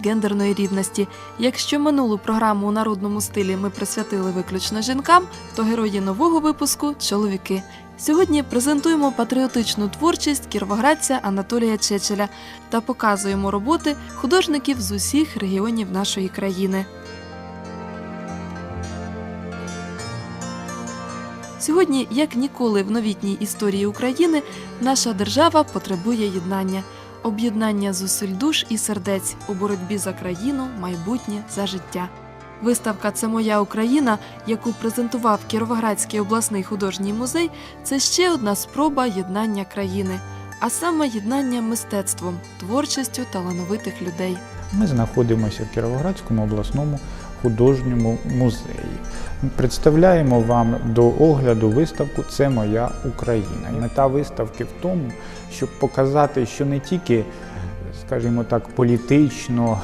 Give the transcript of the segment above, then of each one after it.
День гендерної рівності. Якщо минулу програму у народному стилі ми присвятили виключно жінкам, то герої нового випуску чоловіки. Сьогодні презентуємо патріотичну творчість кіровоградця Анатолія Чечеля та показуємо роботи художників з усіх регіонів нашої країни. Сьогодні, як ніколи в новітній історії України, наша держава потребує єднання, об'єднання зусиль душ і сердець у боротьбі за країну, майбутнє за життя. Виставка Це моя Україна, яку презентував Кіровоградський обласний художній музей, це ще одна спроба єднання країни, а саме єднання мистецтвом, творчістю талановитих людей. Ми знаходимося в Кіровоградському обласному художньому музеї. Представляємо вам до огляду виставку Це моя Україна. Мета виставки в тому, щоб показати, що не тільки, скажімо так, політично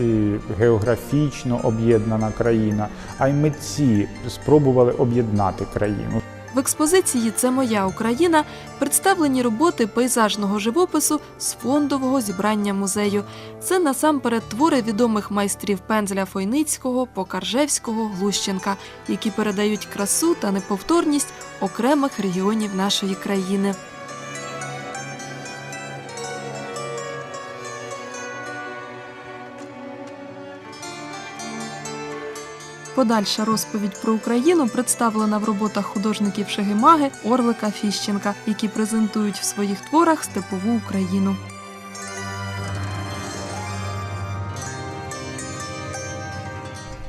і географічно об'єднана країна, а й митці спробували об'єднати країну. В експозиції Це моя Україна представлені роботи пейзажного живопису з фондового зібрання музею. Це насамперед твори відомих майстрів пензля Фойницького, Покаржевського, Глущенка, які передають красу та неповторність окремих регіонів нашої країни. Подальша розповідь про Україну представлена в роботах художників Шегемаги, Орлика, Фіщенка, які презентують в своїх творах степову Україну.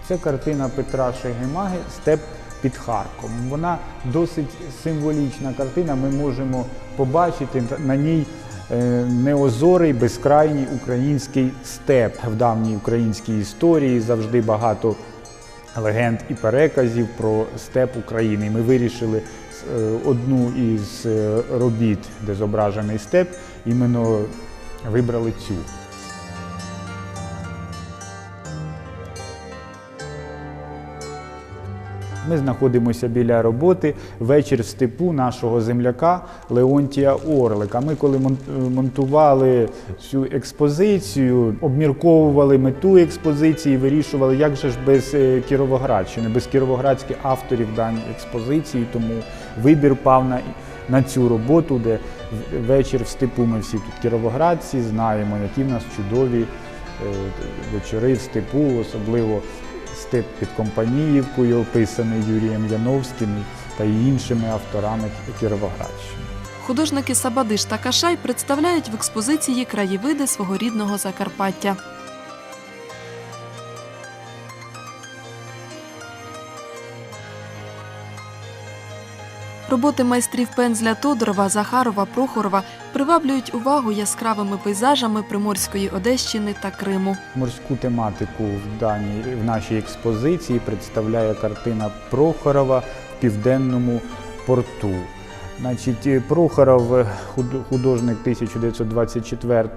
Це картина Петра Шегемаги Степ під Харковом. Вона досить символічна картина. Ми можемо побачити на ній е, неозорий безкрайній український степ в давній українській історії. Завжди багато легенд і переказів про степ України. Ми вирішили е, одну із е, робіт, де зображений степ, іменно вибрали цю. Ми знаходимося біля роботи вечір в степу нашого земляка Леонтія Орлика. Ми, коли мон- монтували цю експозицію, обмірковували мету експозиції, вирішували, як же ж без е, Кіровоградщини, без кіровоградських авторів даній експозиції. Тому вибір пав на, на цю роботу, де вечір в степу. Ми всі тут кіровоградці знаємо, які в нас чудові е, вечори в степу, особливо степ під Компаніївкою, описаний Юрієм Яновським та іншими авторами Кіровоградщини. Художники Сабадиш та Кашай представляють в експозиції краєвиди свого рідного Закарпаття. Роботи майстрів пензля Тодорова, Захарова, Прохорова приваблюють увагу яскравими пейзажами Приморської Одещини та Криму. Морську тематику в, даній, в нашій експозиції представляє картина Прохорова в південному порту. Значить, Прохоров худ- художник 1924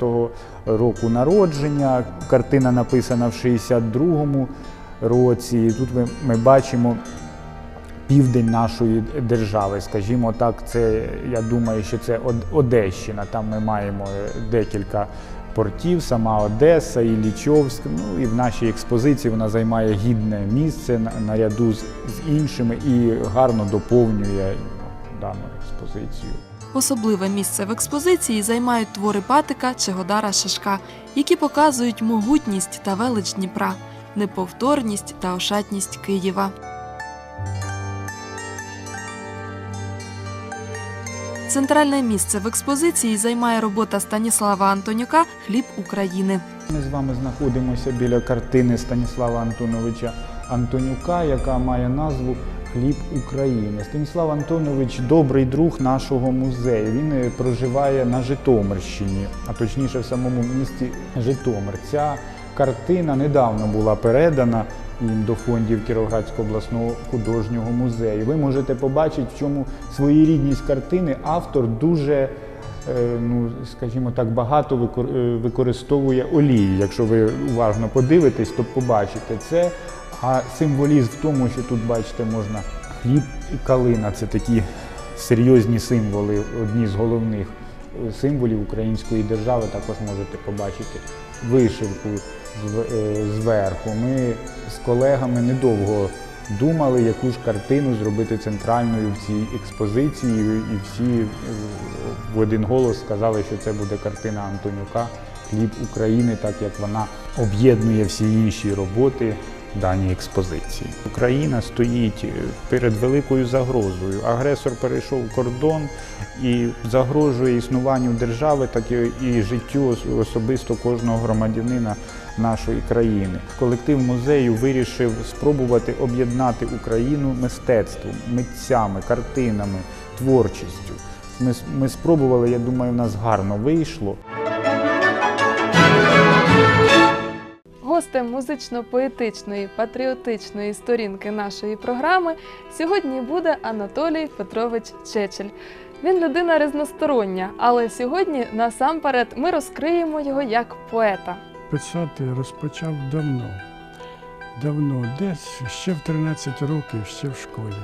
року народження. Картина написана в 62-му році. Тут ми, ми бачимо південь нашої держави, скажімо так, це я думаю, що це Од- Одещина. Там ми маємо декілька портів, сама Одеса, і Лічовськ. Ну і в нашій експозиції вона займає гідне місце наряду з, іншими і гарно доповнює ну, дану експозицію. Особливе місце в експозиції займають твори Патика Чегодара Шишка, які показують могутність та велич Дніпра, неповторність та ошатність Києва. Центральне місце в експозиції займає робота Станіслава Антонюка Хліб України. Ми з вами знаходимося біля картини Станіслава Антоновича Антонюка, яка має назву Хліб України. Станіслав Антонович добрий друг нашого музею. Він е, проживає на Житомирщині, а точніше в самому місті Житомир. Ця картина недавно була передана до фондів Кіровоградського обласного художнього музею. Ви можете побачити, в чому своєрідність картини автор дуже е, ну, скажімо так, багато е, використовує олії. Якщо ви уважно подивитесь, то побачите це. А символізм в тому, що тут бачите, можна хліб і калина це такі серйозні символи, одні з головних символів української держави також можете побачити вишивку е, зверху. Ми з колегами недовго думали, яку ж картину зробити центральною в цій експозиції, і всі е, в один голос сказали, що це буде картина Антонюка Хліб України, так як вона об'єднує всі інші роботи даній експозиції. Україна стоїть перед великою загрозою. Агресор перейшов кордон і загрожує існуванню держави, так і- життю особисто кожного громадянина нашої країни. Колектив музею вирішив спробувати об'єднати Україну мистецтвом, митцями, картинами, творчістю. Ми, ми спробували, я думаю, в нас гарно вийшло. Гостем музично-поетичної патріотичної сторінки нашої програми сьогодні буде Анатолій Петрович Чечель. Він людина різностороння, але сьогодні насамперед ми розкриємо його як поета. Писати розпочав давно. Давно, десь ще в 13 років, ще в школі.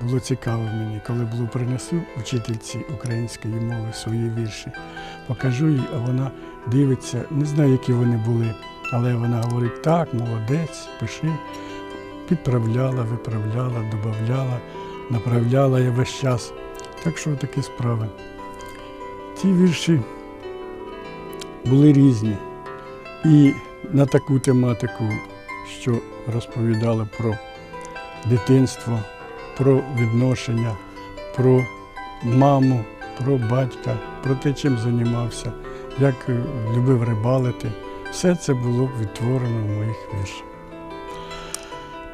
Було цікаво мені, коли було принесу учительці української мови свої вірші. Покажу їй, а вона дивиться, не знаю, які вони були, але вона говорить, так, молодець, пиши. Підправляла, виправляла, додавала, направляла я весь час. Так що такі справи. Ті вірші були різні. І на таку тематику, що розповідали про дитинство, про відношення, про маму, про батька, про те, чим займався, як любив рибалити. Все це було б відтворено в моїх віршах.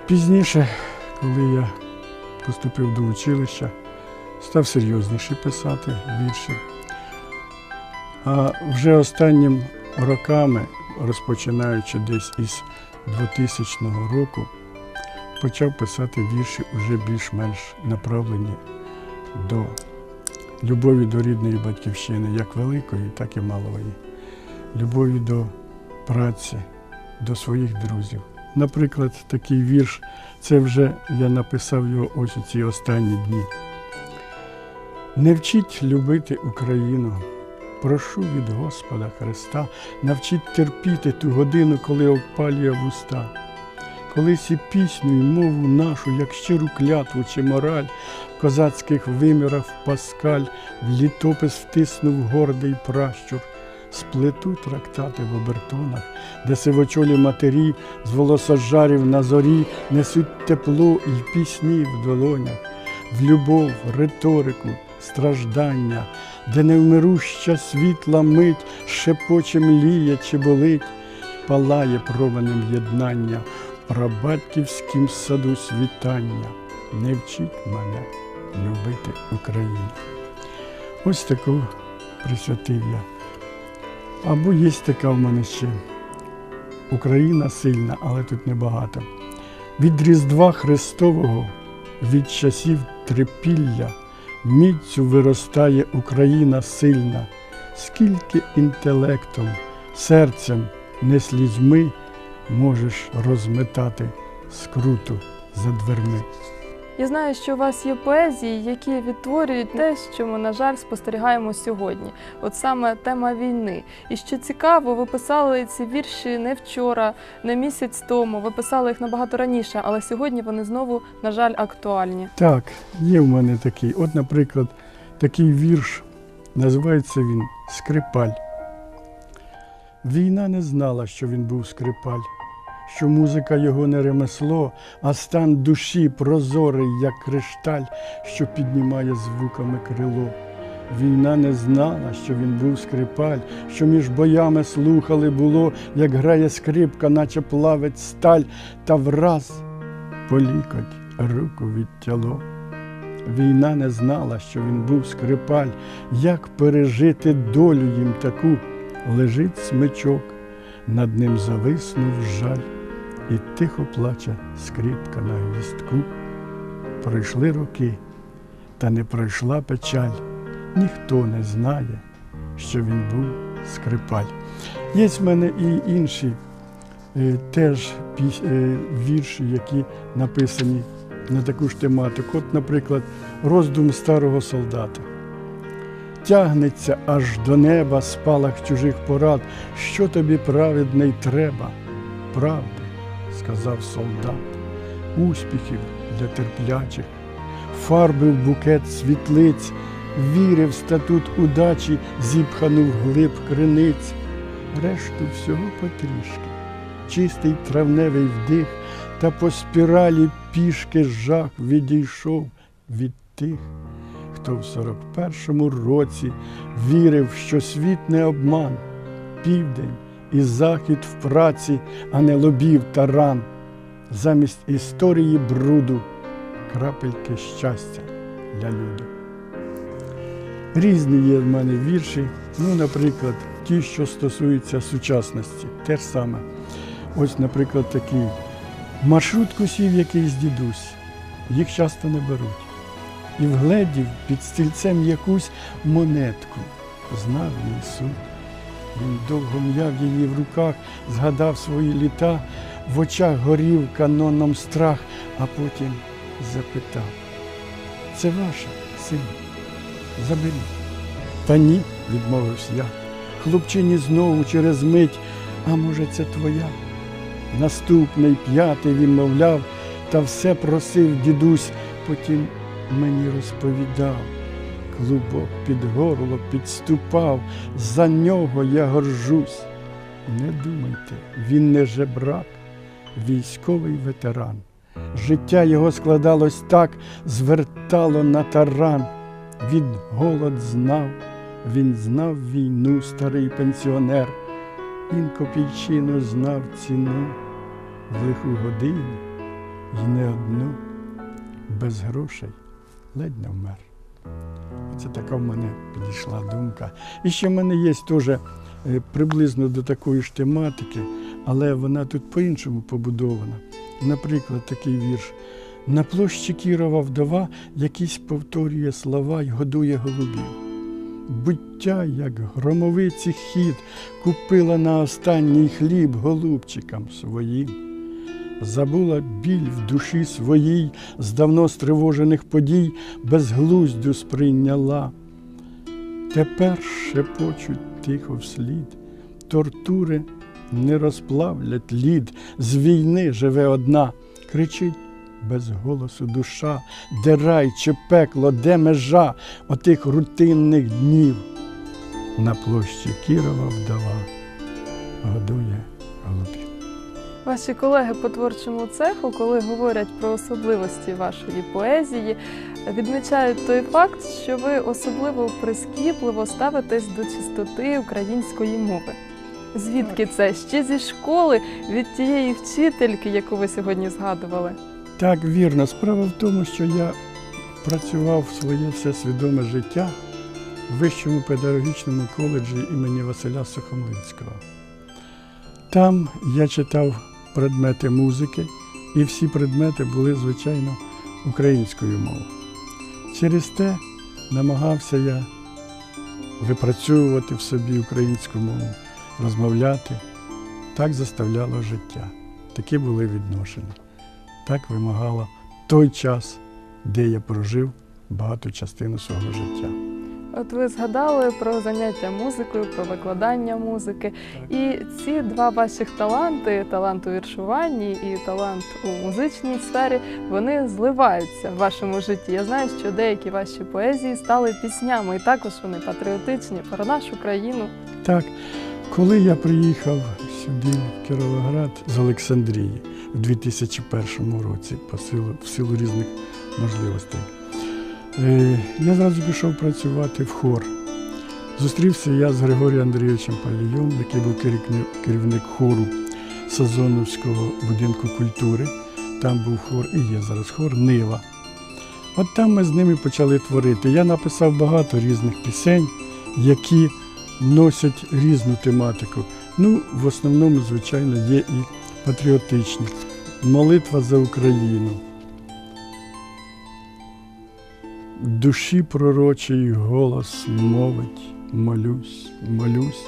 Пізніше, коли я поступив до училища, став серйозніше писати вірші. А вже останнім роками, розпочинаючи десь із 2000 року, почав писати вірші вже більш-менш направлені до любові до рідної батьківщини, як великої, так і малої, любові до праці, до своїх друзів. Наприклад, такий вірш, це вже я написав його ось у ці останні дні. Не вчіть любити Україну. Прошу від Господа Христа, навчіть терпіти ту годину, коли опалює вуста. Колись і пісню, і мову нашу, як щиру клятву чи мораль, в козацьких вимірах паскаль, в літопис втиснув гордий пращур, сплету трактати в обертонах, де сивочолі матері з волосожарів на зорі несуть тепло і пісні в долонях, в любов, риторику, страждання, де невмируща світла мить шепоче мліє чи болить, палає променем єднання в прабатьківськім саду світання. Не вчіть мене любити Україну. Ось таку присвятив я. Або є така в мене ще Україна сильна, але тут небагато. Від Різдва Христового, від часів трипілля, міцю виростає Україна сильна, скільки інтелектом, серцем, не слізьми можеш розметати скруту за дверми. Я знаю, що у вас є поезії, які відтворюють те, що ми, на жаль, спостерігаємо сьогодні. От саме тема війни. І що цікаво, ви писали ці вірші не вчора, не місяць тому. Ви писали їх набагато раніше, але сьогодні вони знову, на жаль, актуальні. Так, є в мене такий. От, наприклад, такий вірш, називається він Скрипаль. Війна не знала, що він був скрипаль, що музика його не ремесло, а стан душі прозорий, як кришталь, що піднімає звуками крило. Війна не знала, що він був скрипаль, що між боями слухали було, як грає скрипка, наче плавить сталь, та враз по лікоть руку відтяло. Війна не знала, що він був скрипаль, як пережити долю їм таку. Лежить смичок, над ним зависнув жаль, і тихо плаче скрипка на гвіздку. Пройшли роки, та не пройшла печаль, ніхто не знає, що він був скрипаль. Є в мене і інші е, теж е, вірші, які написані на таку ж тематику. От, наприклад, роздум старого солдата. тягнеться аж до неба спалах чужих порад. Що тобі праведний треба? Правди, сказав солдат, успіхів для терплячих, фарби в букет світлиць, віри в статут удачі, зіпхану вглиб криниць, решту всього потрішки, чистий травневий вдих, та по спіралі пішки жах відійшов від тих, хто в 41-му році вірив, що світ не обман, південь і захід в праці, а не лобів та ран. Замість історії бруду крапельки щастя для люду. Різні є в мене вірші, ну, наприклад, ті, що стосуються сучасності, те ж саме. Ось, наприклад, такий. Маршрутку сів якийсь дідусь, їх часто не беруть. І вгледів під стільцем якусь монетку, знав її суть. Довго м'яв її в руках, згадав свої літа, в очах горів каноном страх, а потім запитав. Це ваша, син, заберіть. Та ні, відмовився я. Хлопчині знову через мить, а може, це твоя? Наступний п'ятий він мовляв, та все просив дідусь, потім мені розповідав. Клубок під горло підступав, за нього я горжусь. Не думайте, він не жебрак, військовий ветеран. Життя його складалось так, звертало на таран. Він голод знав, він знав війну, старий пенсіонер. Він копійчину знав ціну в лиху годину і не одну, без грошей ледь не вмер. Це така в мене підійшла думка. І ще в мене є теж е, приблизно до такої ж тематики, але вона тут по-іншому побудована. Наприклад, такий вірш. На площі Кірова вдова якісь повторює слова й годує голубів. Буття, як громовиці хід, купила на останній хліб голубчикам своїм. Забула біль в душі своїй з давно стривожених подій, безглуздю сприйняла. Тепер шепочуть тихо вслід, тортури не розплавлять лід, з війни живе одна, кричить без голосу душа, де рай чи пекло, де межа отих рутинних днів. На площі Кірова вдова годує. Ваші колеги по творчому цеху, коли говорять про особливості вашої поезії, відмічають той факт, що ви особливо прискіпливо ставитесь до чистоти української мови. Звідки це? Ще зі школи від тієї вчительки, яку ви сьогодні згадували. Так, вірно. Справа в тому, що я працював своє все свідоме життя в Вищому педагогічному коледжі імені Василя Сухомлинського. Там я читав предмети музики, і всі предмети були, звичайно, українською мовою. Через те намагався я випрацьовувати в собі українську мову, розмовляти. Так заставляло життя. Такі були відношення. Так вимагало той час, де я прожив багату частину свого життя. От ви згадали про заняття музикою, про викладання музики. І ці два ваших таланти талант у віршуванні і талант у музичній сфері, вони зливаються в вашому житті. Я знаю, що деякі ваші поезії стали піснями, і також вони патріотичні про нашу країну. Так, коли я приїхав сюди, в Кіровоград, з Олександрії в 2001 році, по силу, в силу різних можливостей, я зразу пішов працювати в хор. Зустрівся я з Григорієм Андрійовичем Палієм, який був керівник, хору Сазоновського будинку культури. Там був хор і є зараз хор Нива. От там ми з ними почали творити. Я написав багато різних пісень, які носять різну тематику. Ну, в основному, звичайно, є і патріотичні. Молитва за Україну. Душі пророчий голос мовить, молюсь, молюсь,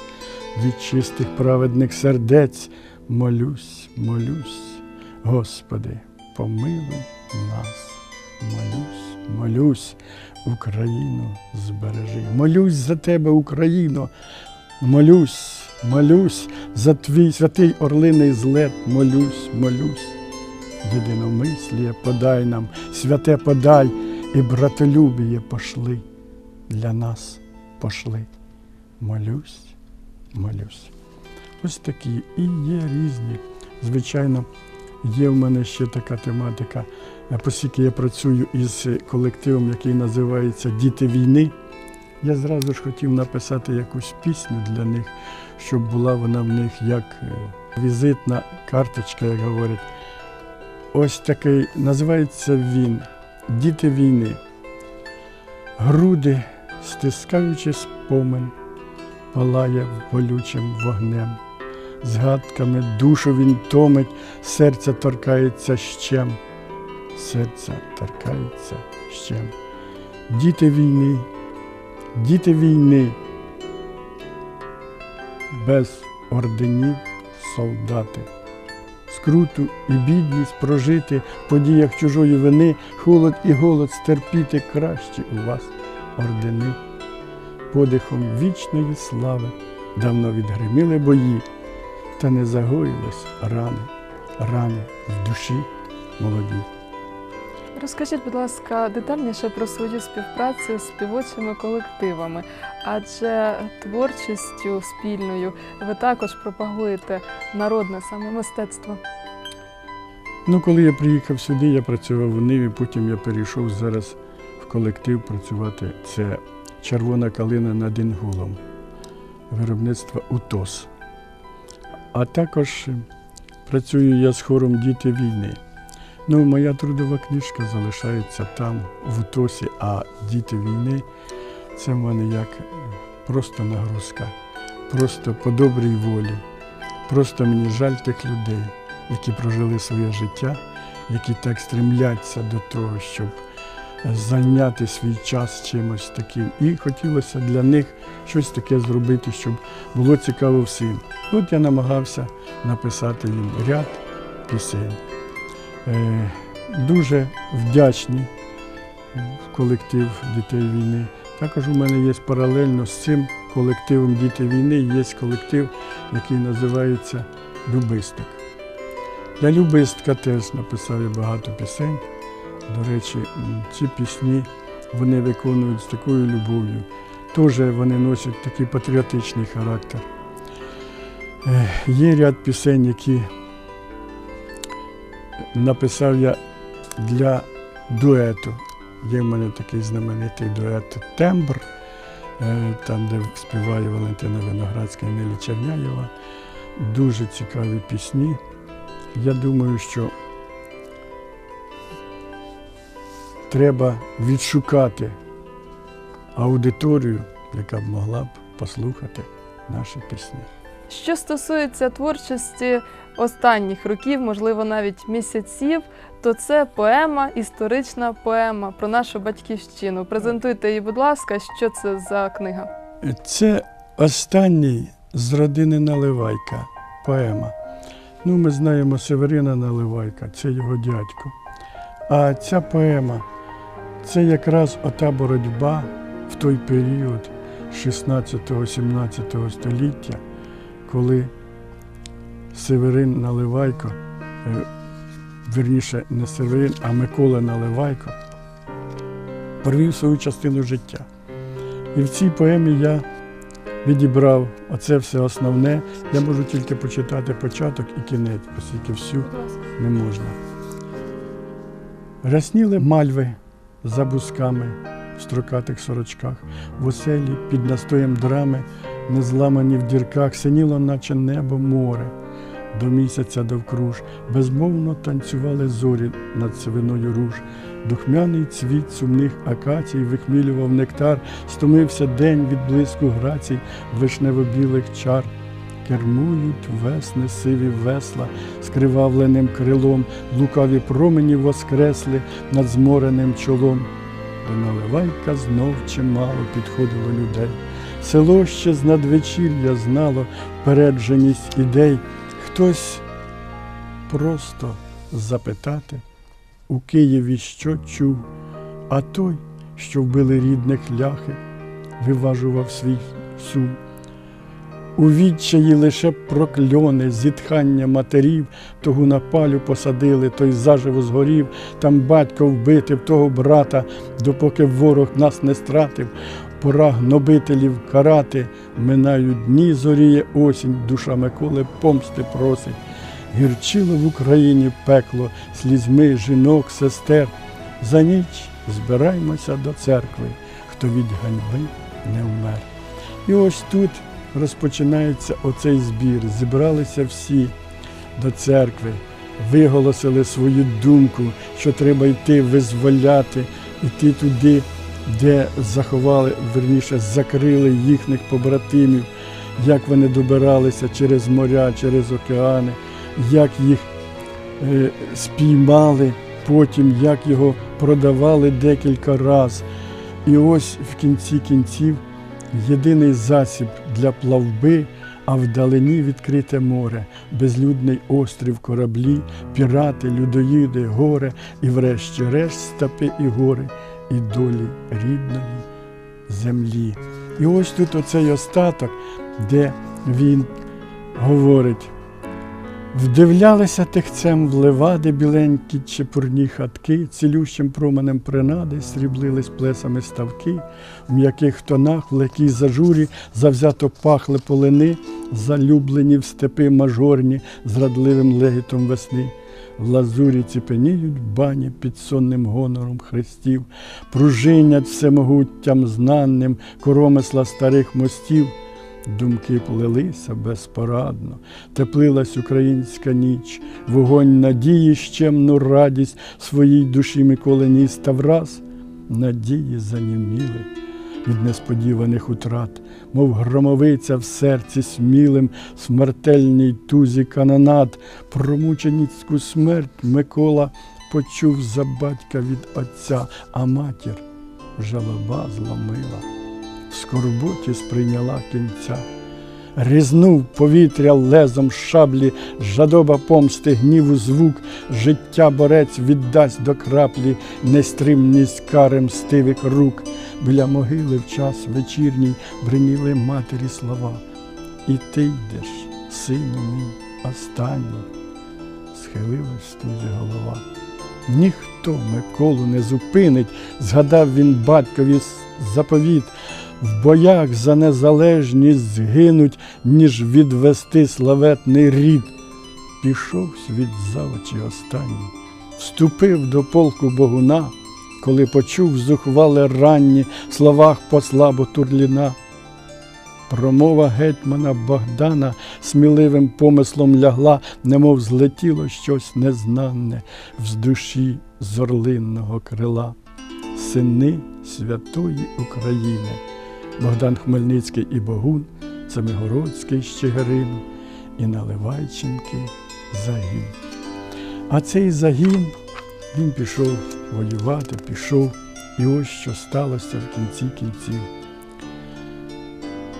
від чистих праведних сердець, молюсь, молюсь, Господи, помилуй нас, молюсь, молюсь, Україну збережи. Молюсь за тебе, Україно, молюсь, молюсь. За твій святий орлиний злет, молюсь, молюсь. Єдиномисліє подай нам, святе подай, і братолюбіє пошли. Для нас пошли. Молюсь, молюсь. Ось такі і є різні. Звичайно, є в мене ще така тематика, е, оскільки я працюю із колективом, який називається Діти війни. Я зразу ж хотів написати якусь пісню для них, щоб була вона в них як е, візитна карточка, як говорять. Ось такий називається він Діти війни. Груди, стискаючи спомин, палає болючим вогнем. Згадками душу він томить, серця торкається щем, серця торкається щем. Діти війни, діти війни, без орденів солдати. Скруту і бідність прожити в подіях чужої вини, холод і голод стерпіти кращі у вас ордени. Подихом вічної слави давно відгриміли бої, та не загоїлись рани, рани в душі молоді. Розкажіть, будь ласка, детальніше про свою співпрацю з співочими колективами, адже творчістю спільною ви також пропагуєте народне саме мистецтво. Ну, коли я приїхав сюди, я працював в Ниві, потім я перейшов зараз в колектив працювати. Це червона калина над Інгулом, виробництво УТОС. А також працюю я з хором Діти війни. Ну, моя трудова книжка залишається там, в УТОСі, а діти війни це в мене як просто нагрузка, просто по добрій волі. Просто мені жаль тих людей, які прожили своє життя, які так стремляться до того, щоб зайняти свій час чимось таким. І хотілося для них щось таке зробити, щоб було цікаво всім. От я намагався написати їм ряд пісень. Е, Дуже вдячні колектив дітей війни. Також у мене є паралельно з цим колективом Діти війни є колектив, який називається Любистик. Для Любистка теж написав я багато пісень. До речі, ці пісні вони виконують з такою любов'ю. Теж вони носять такий патріотичний характер. Є ряд пісень, які написав я для дуету. Є в мене такий знаменитий дует Тембр, е, там, де співає Валентина Виноградська і Нелі Черняєва. Дуже цікаві пісні. Я думаю, що треба відшукати аудиторію, яка б могла б послухати наші пісні. Що стосується творчості останніх років, можливо, навіть місяців, то це поема, історична поема про нашу батьківщину. Презентуйте її, будь ласка, що це за книга? Це останній з родини Наливайка поема. Ну, ми знаємо Северина Наливайка, це його дядько. А ця поема це якраз ота боротьба в той період 16-17 століття, коли Северин Наливайко, е, вірніше, не Северин, а Микола Наливайко, провів свою частину життя. І в цій поемі я відібрав оце все основне. Я можу тільки почитати початок і кінець, оскільки всю не можна. Рясніли мальви за бусками в строкатих сорочках, в оселі під настоєм драми, не зламані в дірках, синіло, наче небо море. До місяця довкруж, безмовно танцювали зорі над сивиною руж. Духмяний цвіт сумних акацій вихмілював нектар, стомився день від блиску грацій вишнево-білих чар. Кермують весни сиві весла скривавленим крилом, лукаві промені воскресли над змореним чолом. До наливайка знов чимало підходило людей. Село ще з надвечір'я знало передженість ідей. Хтось просто запитати у Києві, що чув, А той, що вбили рідних ляхи, виважував свій сум. У відчаї лише прокльони, зітхання матерів, того на палю посадили, той заживо згорів, там батько вбитив того брата, допоки ворог нас не стратив. Пора гнобителів карати, минають дні, зоріє осінь, душа Миколи помсти просить. Гірчило в Україні пекло, слізьми жінок, сестер. За ніч збираймося до церкви, хто від ганьби не вмер. І ось тут розпочинається оцей збір. Зібралися всі до церкви, виголосили свою думку, що треба йти визволяти, йти туди, де заховали, верніше, закрили їхніх побратимів, як вони добиралися через моря, через океани, як їх е, спіймали, потім як його продавали декілька разів. І ось в кінці кінців єдиний засіб для плавби, а вдалині відкрите море, безлюдний острів, кораблі, пірати, людоїди, горе, і врешті-решт степи і гори, і долі рідної землі. І ось тут оцей остаток, де він говорить. Вдивлялися тихцем в левади біленькі чепурні хатки, цілющим променем принади сріблились плесами ставки, в м'яких тонах, в легкій зажурі завзято пахли полини, залюблені в степи мажорні, зрадливим легітом весни. В лазурі ціпеніють бані під сонним гонором хрестів, пружинять всемогуттям знанним коромисла старих мостів. Думки плелися безпорадно, теплилась українська ніч, вогонь надії щемну радість своїй душі Миколи ніс та враз надії заніміли від несподіваних утрат, мов громовиця в серці смілим, смертельній тузі канонат, про мученицьку смерть Микола почув за батька від отця, а матір жалоба зломила в скорботі сприйняла кінця. Різнув повітря лезом шаблі, жадоба помсти гніву звук, життя борець віддасть до краплі, нестримність кари мстивих рук. Біля могили в час вечірній бриніли матері слова. І ти йдеш, сину мій, останній, схилилась стузі голова. Ніхто Миколу не зупинить, згадав він батькові заповіт. В боях за незалежність згинуть, ніж відвести славетний рід. Пішов світ за очі останній, вступив до полку Богуна, коли почув зухвале ранні в словах посла Бутурліна. Промова гетьмана Богдана сміливим помислом лягла, немов злетіло щось незнанне з душі з орлинного крила. Сини святої України. Богдан Хмельницький і Богун, Семигородський з Чигирину і Наливайченки загін. А цей загін він пішов воювати, пішов, і ось що сталося в кінці кінців.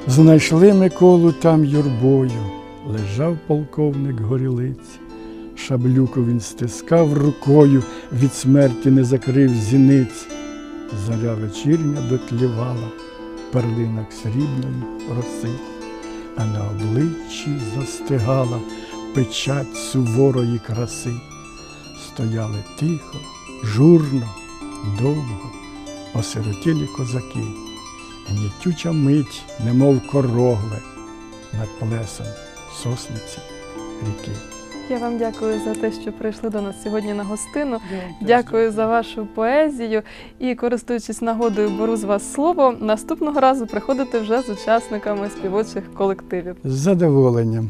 Знайшли Миколу там юрбою, лежав полковник горілиць. Шаблюку він стискав рукою, від смерті не закрив зіниць. Заря вечірня дотлівала перлинок срібної роси, а на обличчі застигала печать суворої краси. Стояли тихо, журно, довго, осиротілі козаки, гнітюча мить, немов корогле, над плесом сосниці ріки. Я вам дякую за те, що прийшли до нас сьогодні на гостину. Дякую за вашу поезію і, користуючись нагодою, беру з вас слово. Наступного разу приходите вже з учасниками співочих колективів. З задоволенням.